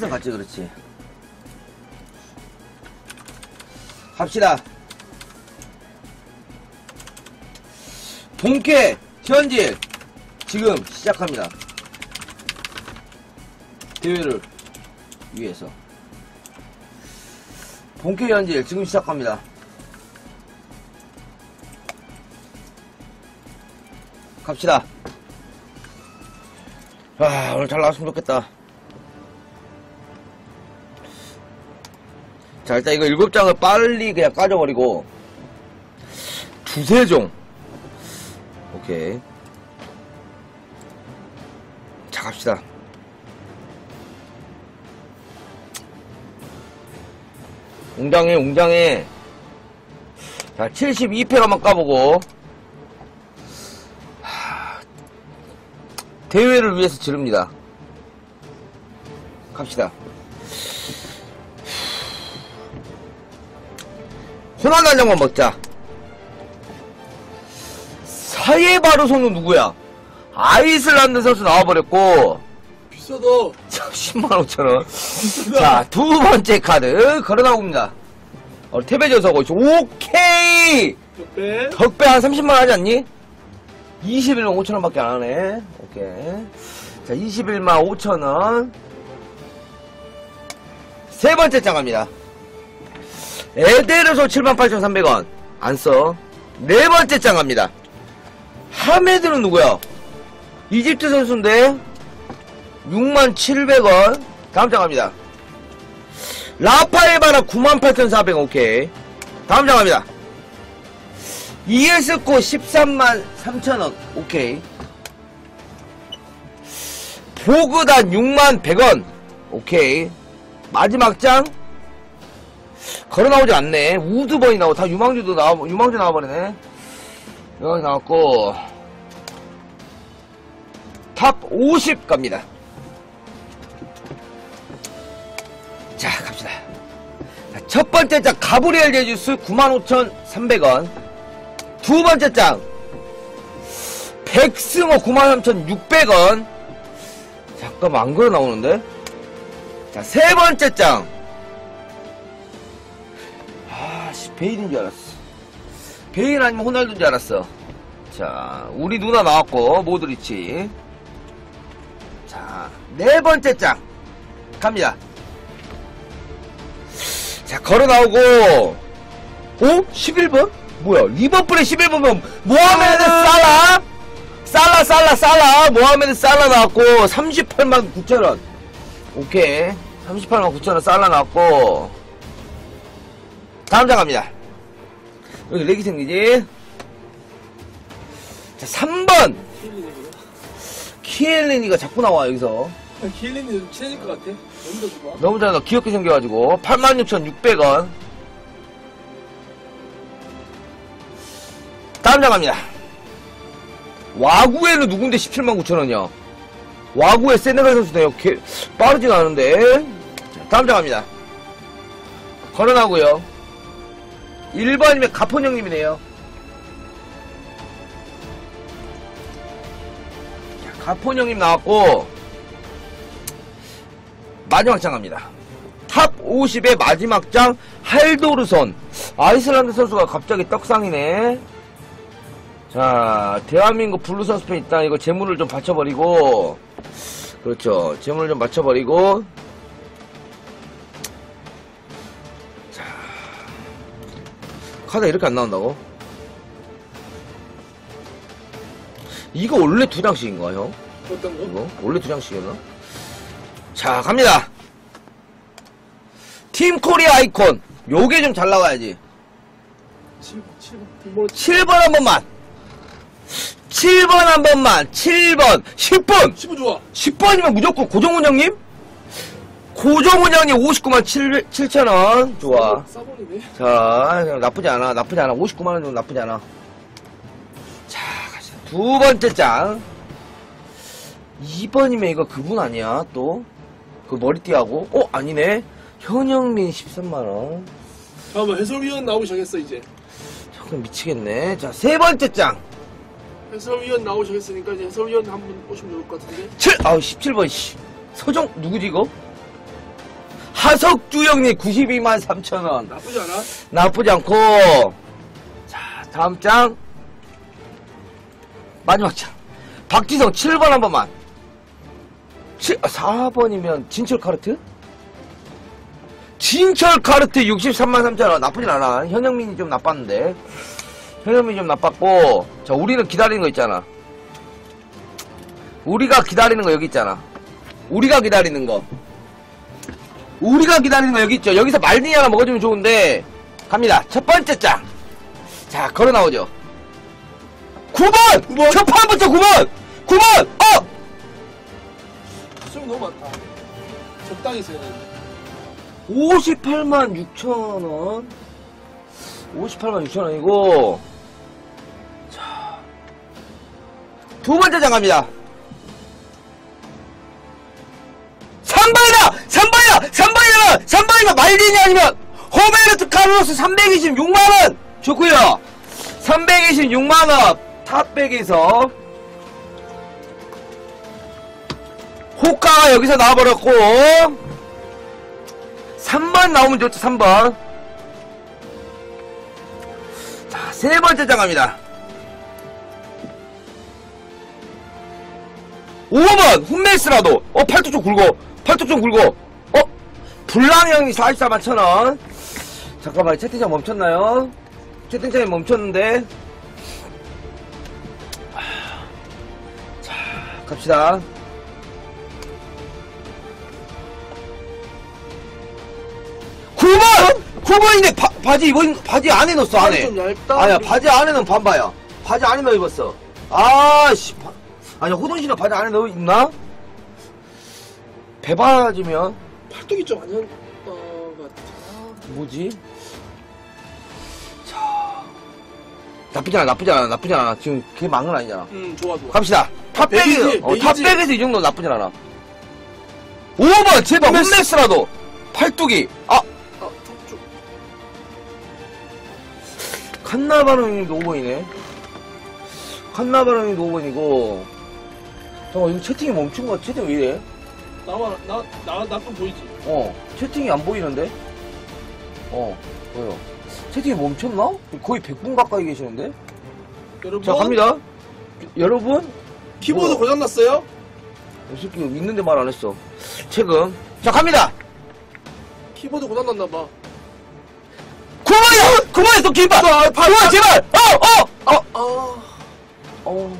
아, 하늘색 같지, 그렇지. 갑시다. 본캐, 현질, 지금 시작합니다. 대회를 위해서. 본캐 현질, 지금 시작합니다. 갑시다. 아, 오늘 잘 나왔으면 좋겠다. 자, 일단 이거 일곱 장을 빨리 그냥 까져버리고, 두세 종. 오케이. 자, 갑시다. 웅장해, 웅장해. 자, 72패 한번 까보고, 하, 대회를 위해서 지릅니다. 갑시다. 호난 한 장만 먹자. 사예바르소는 누구야? 아이슬란드 선수 나와버렸고, 비싸다. 10만 5천원. 자, 두 번째 카드, 걸어나옵니다. 어, 태배저 서고 있어. 오케이! 옆에. 덕배 한 30만 하지 않니? 21만 5천원 밖에 안 하네. 오케이. 자, 21만 5천원. 세 번째 장 갑니다. 에데르소 7만 8,300원. 안 써. 네 번째 장 갑니다. 하메드는 누구야? 이집트 선수인데, 6만 700원. 다음 장 갑니다. 라파에바라 9만 8,400원. 오케이. 다음 장 갑니다. 이에스코 13만 3천원 오케이 보그단 6만 100원 오케이 마지막 장 걸어 나오지 않네. 우드번이 나오고 다 유망주도 나와 유망주 나와버리네. 여기 나왔고 탑 50 갑니다. 자 갑시다. 자, 첫 번째 장 가브리엘 제주스 95,300원. 두 번째 장 백승호 93,600원. 잠깐만 안 걸어 나오는데? 자 세 번째 장 베일인 줄 알았어. 베일 아니면 호날두인 줄 알았어. 자 우리 누나 나왔고 모드리치. 자 네 번째 장. 갑니다. 자 걸어 나오고. 오? 11번? 뭐야? 리버풀의 11번이면 모하메드 살라? 살라 살라 살라. 모하메드 살라 나왔고 38만 9천원. 오케이. 38만 9천원 살라 나왔고 다음 장 갑니다. 여기 렉이 생기지? 자 3번! 키엘린이구나. 키엘리니가 자꾸 나와 여기서. 키엘린이 좀 친해질 것 같아. 너무 더 좋아. 너무 잘 나 귀엽게 생겨가지고. 86,600원. 다음 장 갑니다. 와구에는 누군데 17만 9천원이야 와구에 세네갈 선수네요. 개, 빠르진 않은데. 자, 다음 장 갑니다. 걸어나고요 1번이면 가폰 형님이네요. 자, 가폰 형님 나왔고 마지막 장 갑니다. 탑 50의 마지막 장 할도르선. 아이슬란드 선수가 갑자기 떡상이네. 자 대한민국 블루 선수팬 일단 이거 재물을 좀 받쳐버리고. 그렇죠. 재물을 좀 받쳐버리고 카드 이렇게 안 나온다고? 이거 원래 두 장씩인가 형? 어떤 거? 이거? 원래 두 장씩이었나? 자, 갑니다. 팀 코리아 아이콘. 요게 좀 잘 나와야지. 7번, 7번. 뭐, 7번 한 번만. 7번 한 번만. 7번. 10번. 15 좋아. 10번이면 무조건 고정훈 형님? 고정훈 형님 59만 7, 7천 원. 좋아. 싸버리네. 자, 나쁘지 않아. 나쁘지 않아. 59만 원 정도 나쁘지 않아. 자, 가자. 두 번째 장. 2번이면 이거 그분 아니야, 또? 그 머리띠하고? 어, 아니네. 현영민 13만원. 잠깐만, 해설위원 나오기 시작했어, 이제. 잠깐 미치겠네. 자, 세 번째 장. 해설위원 나오기 시작했으니까 이제 해설위원 한 분 오시면 좋을 것 같은데. 7, 아우, 17번, 씨. 서정, 누구지, 이거? 하석주 형님 92만 3천 원. 나쁘지 않아? 나쁘지 않고. 자, 다음 장. 마지막 장. 박지성 7번 한 번만. 7, 4번이면 진철 카르트? 진철 카르트 63만 3천 원. 나쁘진 않아. 현영민이 좀 나빴는데. 현영민이 좀 나빴고. 자, 우리는 기다리는 거 있잖아. 우리가 기다리는 거 여기 있잖아. 우리가 기다리는 거. 우리가 기다리는 거 여기 있죠. 여기서 말딩이 하나 먹어주면 좋은데. 갑니다. 첫 번째 장. 자, 걸어 나오죠. 9번! 9번. 첫 판부터 9번! 9번! 어! 수정이 너무 많다. 적당히 써야 되는데. 58만 6천원. 58만 6천원이고. 자. 두 번째 장 갑니다. 3번이다! 3번이다! 말린이 아니면 호메르트 카르로스 326만원! 좋구요 326만원 탑백에서 호카가 여기서 나와버렸고 3번 나오면 좋죠 3번 자 세 번째 장 갑니다 5번 홈메스라도 어 팔뚝 좀 굵어 팔뚝 좀 굵어 어 불랑형이 44만 천원. 잠깐만 채팅창 멈췄나요? 채팅창이 멈췄는데. 자 갑시다. 9번인데 바, 바지 입은 바지 안에 넣었어 안에. 아니야 바지 안에는 반바야. 바지 안에 넣어 입었어. 아씨 바... 아니야 호돈 씨는 바지 안에 넣어 입나? 배바지면 팔뚝이 좀 아니야. 어, 같아. 뭐지? 자 나쁘지 않아 나쁘지 않아 나쁘지 않아 지금 그게 망은 아니잖아 음, 좋아, 좋아. 갑시다 탑백에서 어. 탑백에서 이 정도 나쁘진 않아 5번 제발 홈메스. 홈메스라도 팔뚝이 아 아, 턱 좀. 칸나바로님도 5번이네. 칸나바로님도 5번이고. 잠깐, 이거 채팅이 멈춘 거, 채팅 왜 이래? 나와, 나, 나, 나좀 보이지? 어, 채팅이 안 보이는데? 어, 뭐요? 채팅이 멈췄나? 거의 100분 가까이 계시는데? 여러분. 자, 갑니다. 여러분? 키보드 뭐? 고장났어요? 이 새끼 있는데 말 안 했어. 최근. 자, 갑니다! 키보드 고장났나봐. 9번이야! 9번에 또 김밥! 9번, 제발! 어, 어! 어! 아, 어.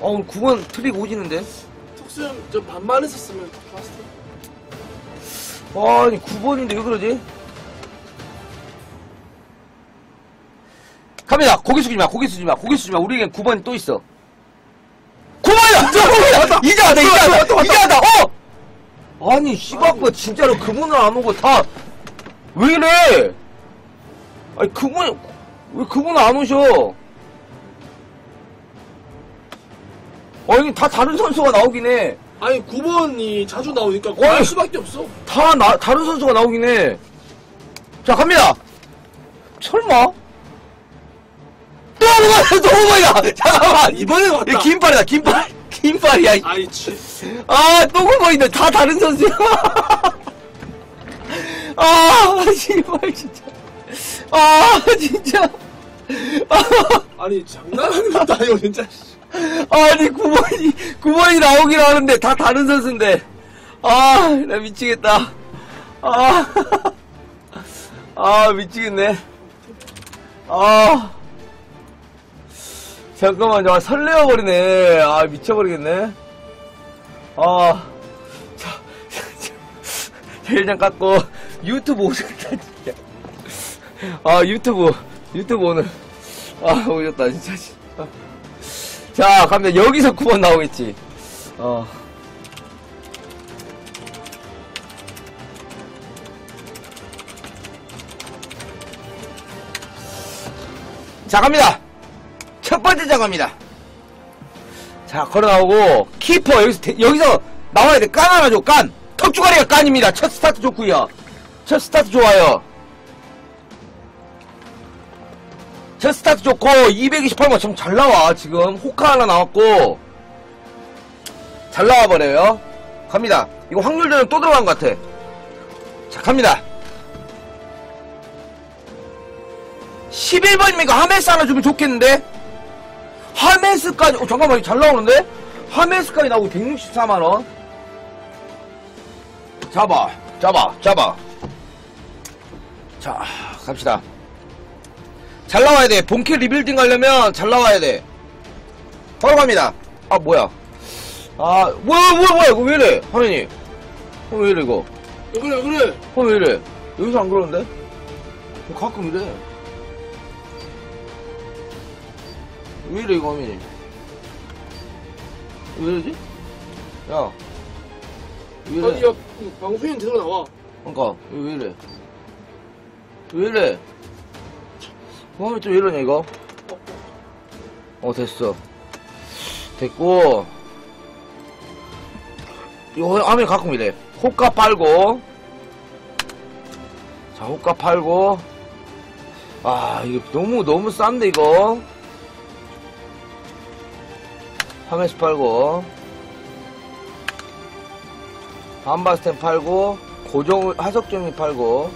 어, 9번 트릭 오지는데? 턱수염 좀 반만 했었으면 좋았을 텐데. 아니 9번인데 왜 그러지? 갑니다 고개 숙이지 마 고개 숙이지 마 고개 숙이지 마 우리에겐 9번이 또 있어 9번이야! 9번이야! 이제 하다 이제 하다 이제 하다 어! 아니 씨발거 진짜로 그분은 안 오고 다 왜 이래 아니 그분 왜 그분 안 오셔 아니 다 다른 선수가 나오긴 해 아니, 9번이 자주 나오니까 어이. 고할 수밖에 없어. 다 나, 다른 선수가 나오긴 해. 자, 갑니다. 설마? 또 오버야, 또 오버야! 잠깐만! 이번엔 왔다. 이거 긴팔이다, 긴팔. 긴팔이야. 이- 아이, 치. 아, 또 오버인데 다 다른 선수야. 아, 씨발, 진짜. 아, 진짜. 아, 아니, 장난하는 것도 아니고, 진짜. 아니, 9번이, 9번이 나오긴 하는데 다 다른 선수인데. 아, 나 미치겠다. 아, 아, 미치겠네. 아, 잠깐만, 저 설레어 버리네. 아, 미쳐버리겠네. 아, 자, 자, 자, 일장 깎고, 유튜브 오셨다, 진짜. 아, 유튜브, 유튜브 오늘. 아, 오셨다, 진짜. 아. 자, 갑니다. 여기서 9번 나오겠지. 어. 자, 갑니다. 첫 번째 장 갑니다. 자, 걸어 나오고, 키퍼, 여기서, 대- 여기서 나와야 돼. 깐 하나 줘, 깐. 턱주가리가 깐입니다. 첫 스타트 좋구요. 첫 스타트 좋아요. 첫 스타트 좋고 228만 좀잘 나와 지금 호카 하나 나왔고 잘 나와 버려요 갑니다 이거 확률대로 또 들어간 것 같아. 자, 갑니다. 11번이면 이거 하메스 하나 주면 좋겠는데? 하메스까지, 어, 잠깐만, 잘 나오는데? 하메스까지 나오고 164만원. 잡아, 잡아, 잡아. 자, 갑시다. 잘 나와야 돼. 본캐 리빌딩 하려면 잘 나와야 돼. 바로 갑니다. 아, 뭐야. 아, 뭐야, 뭐야, 뭐야, 이거 왜 이래? 화면이. 어, 왜 이래, 이거? 왜 그래 왜 그래 어, 왜 이래? 여기서 안 그러는데? 어, 가끔 이래. 왜 이래, 이거 화면이? 왜 이러지? 야. 왜 이래? 아니 야 방송인 제대로 나와 그니까, 왜, 왜 이래? 왜 이래? 화면 좀왜 이러냐, 이거? 어, 됐어. 됐고. 이거 화면 가끔 이래. 호가 팔고. 자, 호가 팔고. 아, 이거 너무, 너무 싼데, 이거. 화면스 팔고. 반바스텐 팔고. 고정, 하석정님 팔고.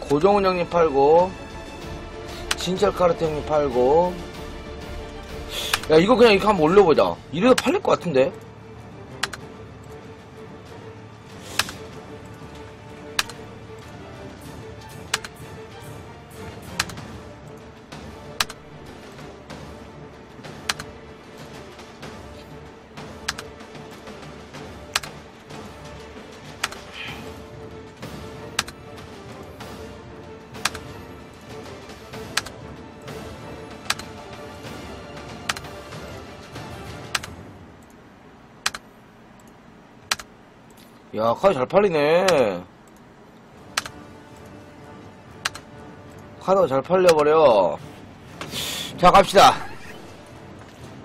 고정훈 형님 팔고. 진철 카르트 형님 팔고. 야, 이거 그냥 이렇게 한번 올려보자. 이래도 팔릴 것 같은데? 야, 카드 잘 팔리네. 카드가 잘 팔려버려. 자, 갑시다.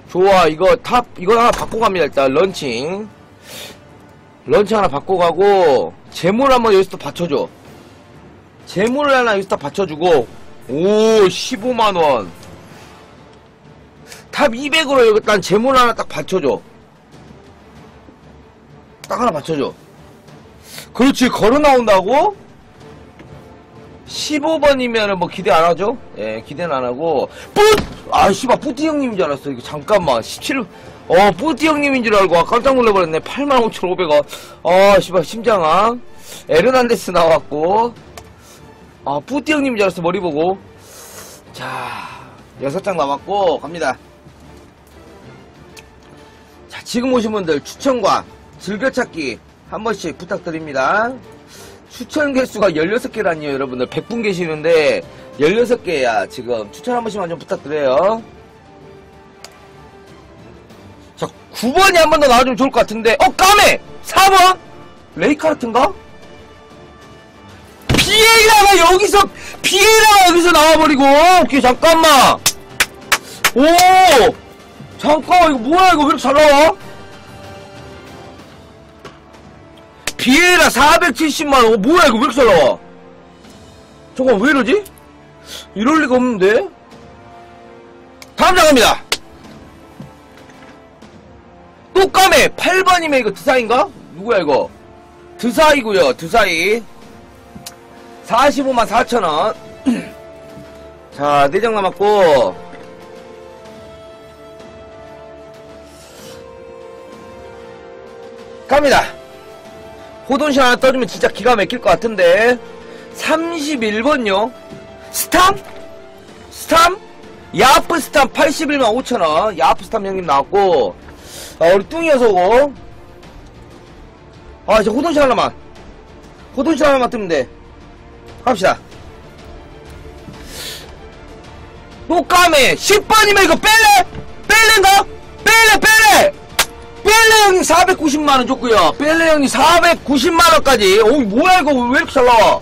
좋아, 이거 탑, 이거 하나 바꿔 갑니다, 일단. 런칭. 런칭 하나 바꿔 가고, 재물 한번 여기서 또 받쳐줘. 재물을 하나 여기서 딱 받쳐주고, 오, 15만원. 탑 200으로 여기 일단 재물 하나 딱 받쳐줘. 딱 하나 받쳐줘. 그렇지, 걸어 나온다고? 15번이면은 뭐 기대 안 하죠? 예, 기대는 안 하고. 뿌! 아, 씨발, 뿌띠 형님인 줄 알았어. 이거 잠깐만. 17, 어, 뿌띠 형님인 줄 알고 아, 깜짝 놀라버렸네. 85,500원. 아, 씨발, 심장아. 에르난데스 나왔고. 아, 뿌띠 형님인 줄 알았어. 머리 보고. 자, 여섯 장 남았고, 갑니다. 자, 지금 오신 분들 추천과 즐겨찾기 한 번씩 부탁드립니다. 추천 개수가 16개라니요, 여러분들. 100분 계시는데, 16개야, 지금. 추천 한 번씩만 좀 부탁드려요. 자, 9번이 한 번 더 나와주면 좋을 것 같은데, 어, 까메! 4번? 레이카르트인가? 비에이라가 여기서, 비에이라가 여기서 나와버리고, 오케이, 잠깐만! 오! 잠깐만, 이거 뭐야, 이거 왜 이렇게 잘 나와? 비에라 470만원. 어, 뭐야, 이거 왜 이렇게 잘 나와? 잠깐, 왜 이러지? 이럴 리가 없는데? 다음 장갑니다. 또 까매! 8번이면 이거 드사인가? 누구야, 이거? 드사이고요 드사이. 45만 4천원. 자, 4장 남았고. 갑니다. 호돈시 하나 떠주면 진짜 기가 막힐 것 같은데. 31번요. 스탐? 스탐? 야프 스탐 81만 5천원. 야프 스탐 형님 나왔고. 아, 우리 뚱이어서 오고 아 이제 호돈시 하나만. 호돈시 하나만 뜨면 돼. 갑시다. 또 까매. 10번이면 이거 뺄래? 뺄래인가? 뺄래 뺄래 490만원 줬고요. 뺄레 형이 490만원까지. 오 뭐야 이거. 왜 이렇게 잘 나와?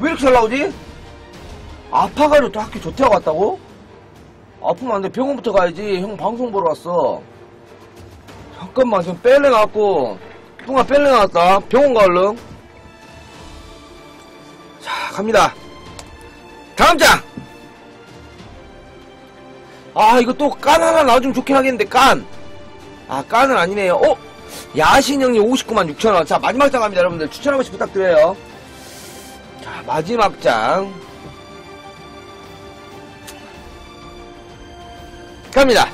왜 이렇게 잘 나오지? 아파가지고 또 학교 조퇴하고 갔다고? 아프면 안돼. 병원부터 가야지. 형 방송 보러 왔어. 잠깐만 지금 뺄레 나왔고. 뚱아 뺄레 나왔다. 병원 가 얼른. 자 갑니다. 다음 장. 아, 이거 또 깐 하나 나와주면 좋긴 하겠는데, 깐. 아, 깐은 아니네요. 어? 야신 형님 59만 6천원. 자, 마지막 장 갑니다, 여러분들. 추천 한 번씩 부탁드려요. 자, 마지막 장. 갑니다.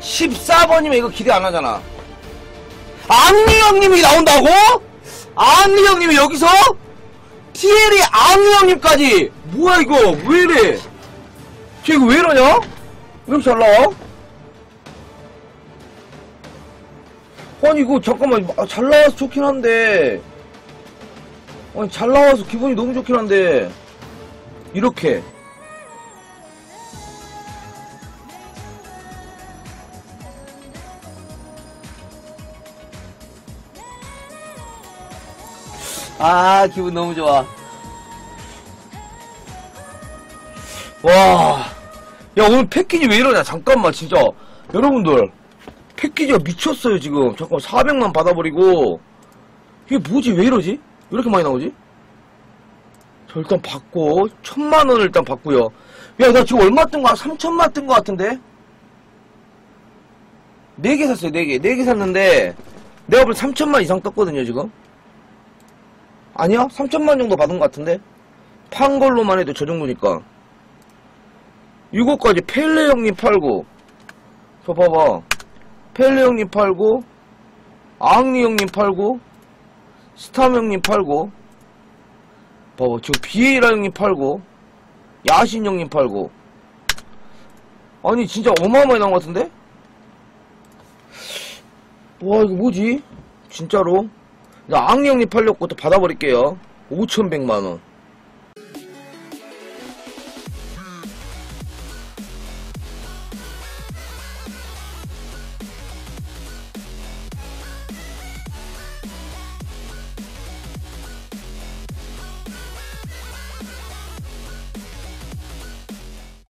14번이면 이거 기대 안 하잖아. 앙리 형님이 나온다고? 앙리 형님이 여기서? 티엘이 앙리 형님까지! 뭐야, 이거? 왜 이래? 쟤 이거 왜 이러냐? 왜 이렇게 잘 나와? 아니, 이거 잠깐만, 아, 잘 나와서 좋긴 한데. 아니, 잘 나와서 기분이 너무 좋긴 한데. 이렇게. 아, 기분 너무 좋아. 와. 야, 오늘 패키지 왜 이러냐? 잠깐만, 진짜. 여러분들. 패키지가 미쳤어요, 지금. 잠깐만, 400만 받아버리고. 이게 뭐지? 왜 이러지? 왜 이렇게 많이 나오지? 저 일단 받고, 천만 원을 일단 받고요. 야, 나 지금 얼마 뜬 거야? 3천만 뜬 거 같은데? 4개 샀어요, 4개. 4개 샀는데, 내가 볼 3천만 이상 떴거든요, 지금. 아니야? 3천만 정도 받은 것 같은데? 판 걸로만 해도 저 정도니까. 이거까지 펠레 형님 팔고, 저 봐봐. 펠레 형님 팔고, 앙리 형님 팔고, 스탐 형님 팔고, 봐봐. 지금 비에이라 형님 팔고, 야신 형님 팔고. 아니, 진짜 어마어마하게 나온 것 같은데? 와, 이거 뭐지? 진짜로? 나 앙리 형님 팔렸고 또 받아버릴게요. 5,100만원.